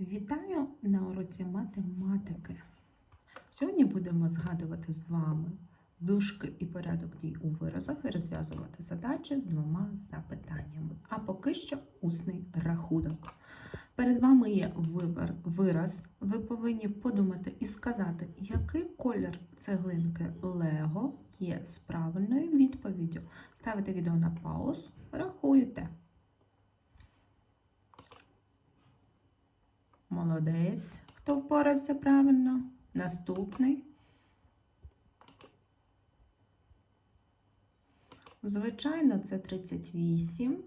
Вітаю на уроці математики. Сьогодні будемо згадувати з вами дужки і порядок дій у виразах і розв'язувати задачі з двома запитаннями. А поки що усний рахунок. Перед вами є вибір, вираз. Ви повинні подумати і сказати, який колір цеглинки Лего є з правильною відповіддю. Ставите відео на пауз, рахуйте. Молодець. Хто впорався правильно? Наступний. Звичайно, це 38.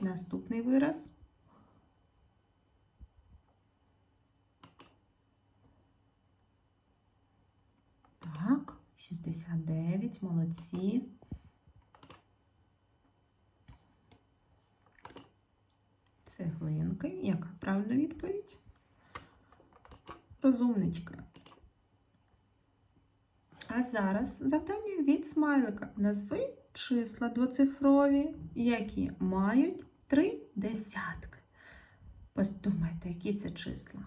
Наступний вираз. Так, 69, молодці. Цеглинки. Яка правильна відповідь? Розумничка. А зараз завдання від смайлика. Назви числа двоцифрові, які мають три десятки. Подумайте, які це числа.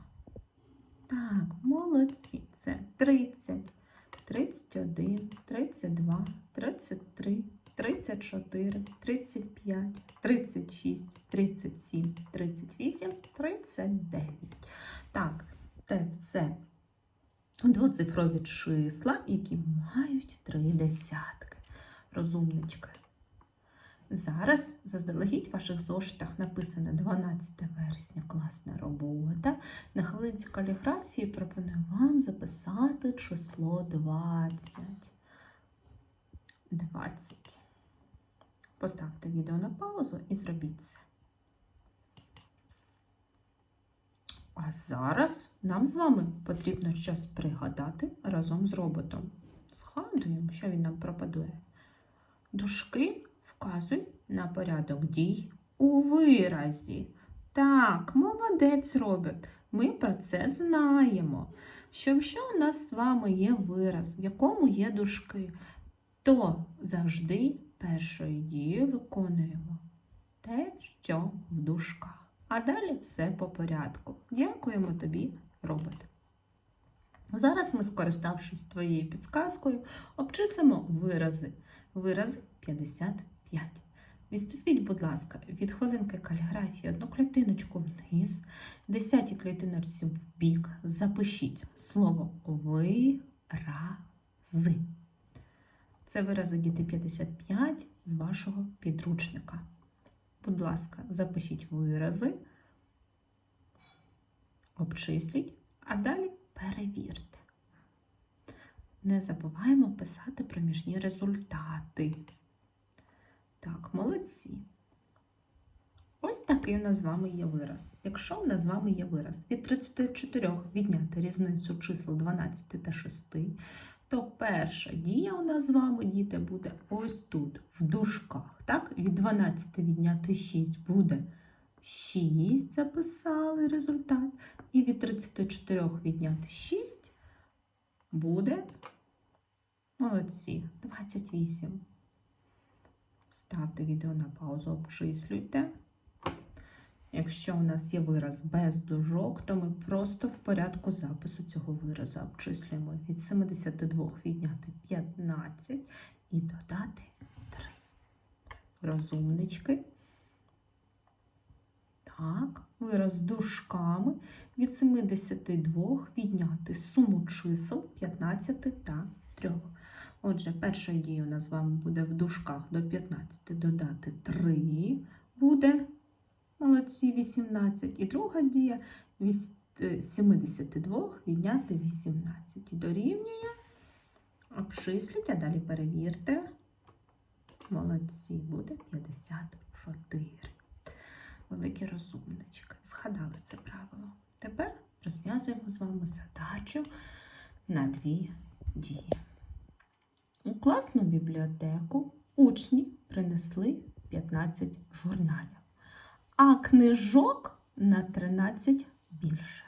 Так, молодці. Це 30, 31, 32, 33, 34, 35, 36, 37, 38, 39. Так, це все двоцифрові числа, які мають три десятки. Розумнички. Зараз заздалегідь в ваших зошитах написано 12 вересня класна робота. На хвилинці каліграфії пропоную вам записати число 20. 20. Поставте відео на паузу і зробіть це. А зараз нам з вами потрібно щось пригадати разом з роботом. Згадуємо, що він нам пропадує. Дужки вказують на порядок дій у виразі. Так, молодець робот. Ми про це знаємо. Що якщо у нас з вами є вираз, в якому є дужки, то завжди першою дією виконуємо те, що в дужках. А далі все по порядку. Дякуємо тобі, робот. Зараз ми, скориставшись твоєю підсказкою, обчислимо вирази. Вирази 55. Відступіть, будь ласка, від хвилинки каліграфії одну клітиночку вниз, десятій клітиночці в бік. Запишіть слово вирази. Це вирази діти 55 з вашого підручника. Будь ласка, запишіть вирази, обчисліть, а далі перевірте. Не забуваємо писати проміжні результати. Так, молодці. Ось такий у нас з вами є вираз. Якщо у нас з вами є вираз від 34 відняти різницю чисел 12 та 6, то перша дія у нас з вами, діти, буде ось тут, в дужках. Так? Від 12 відняти 6 буде 6, записали результат. І від 34 відняти 6 буде молодці, 28. Ставте відео на паузу, обчислюйте. Якщо у нас є вираз без дужок, то ми просто в порядку запису цього виразу обчислюємо від 72 відняти 15 і додати 3. Розумнички. Так, вираз з дужками від 72 відняти суму чисел 15 та 3. Отже, першою дією у нас з вами буде в дужках до 15 додати 3 буде. Молодці 18. І друга дія від 72 відняти 18. І дорівнює. Обчисліть, а далі перевірте. Молодці, буде 54. Великі розумнички. Згадали це правило. Тепер розв'язуємо з вами задачу на дві дії. У класну бібліотеку учні принесли 15 журналів а книжок на 13 більше.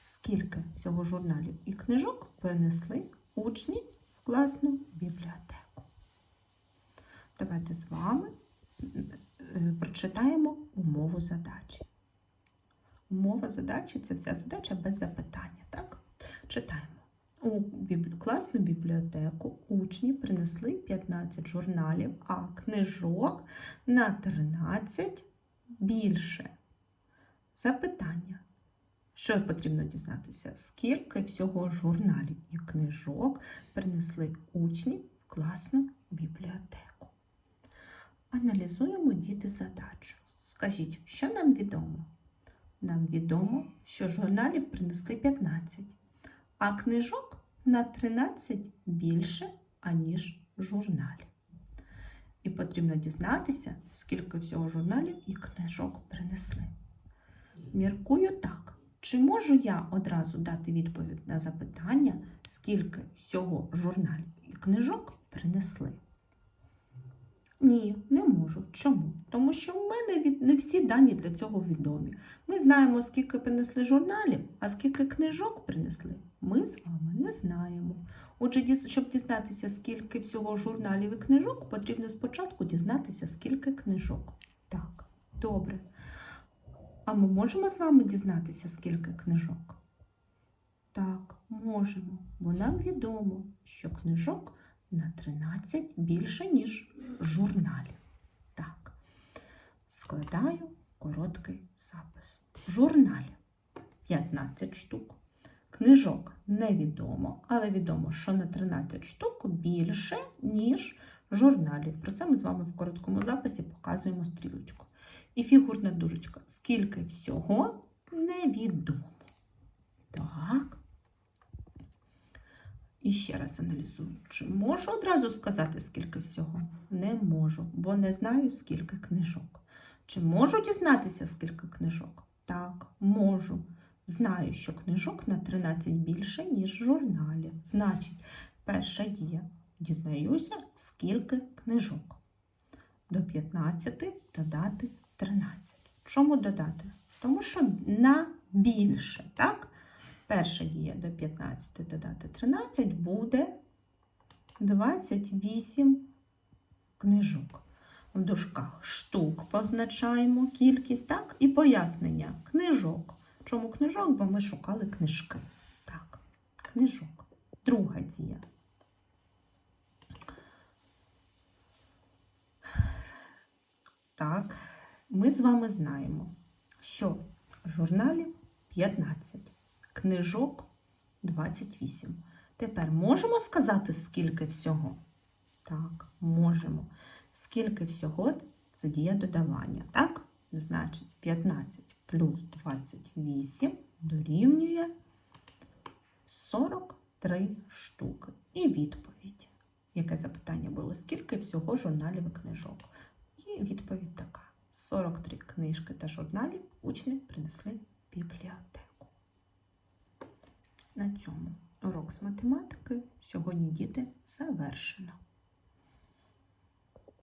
Скільки всього журналів і книжок перенесли учні в класну бібліотеку? Давайте з вами е, прочитаємо умову задачі. Умова задачі це вся задача без запитання. Так? Читаємо. У класну бібліотеку учні принесли 15 журналів, а книжок на 13 більше. Запитання. Що потрібно дізнатися? Скільки всього журналів і книжок принесли учні в класну бібліотеку? Аналізуємо діти задачу. Скажіть, що нам відомо? Нам відомо, що журналів принесли 15, а книжок на 13 більше, аніж журналів. І потрібно дізнатися, скільки всього журналів і книжок принесли. Міркую так. Чи можу я одразу дати відповідь на запитання, скільки всього журналів і книжок принесли? Ні, не можу. Чому? Тому що в мене не всі дані для цього відомі. Ми знаємо, скільки принесли журналів, а скільки книжок принесли, ми з вами не знаємо. Отже, щоб дізнатися, скільки всього журналів і книжок, потрібно спочатку дізнатися, скільки книжок. Так, добре. А ми можемо з вами дізнатися, скільки книжок? Так, можемо, бо нам відомо, що книжок на 13 більше, ніж журналів. Так, складаю короткий запис. Журналів 15 штук. Книжок невідомо, але відомо, що на 13 штук більше, ніж журналів. Про це ми з вами в короткому записі показуємо стрілочку. І фігурна дужечка. Скільки всього невідомо. Так. І ще раз аналізую. Чи можу одразу сказати, скільки всього? Не можу, бо не знаю, скільки книжок. Чи можу дізнатися, скільки книжок? Так, можу. Знаю, що книжок на 13 більше, ніж журналів. Значить, перша дія. Дізнаюся, скільки книжок. До 15 додати 13. Чому додати? Тому що на більше, так? Перша дія до 15 додати 13 буде 28 книжок. В дужках штук позначаємо кількість, так? І пояснення книжок. Чому книжок? Бо ми шукали книжки. Так, книжок. Друга дія. Так, ми з вами знаємо, що журналів 15, книжок 28. Тепер можемо сказати, скільки всього? Так, можемо. Скільки всього це дія додавання, так? Значить, 15 плюс 28 дорівнює 43 штуки. І відповідь. Яке запитання було? Скільки всього журналів і книжок? І відповідь така: 43 книжки та журналів учні принесли бібліотеку. На цьому урок з математики сьогодні діти завершено.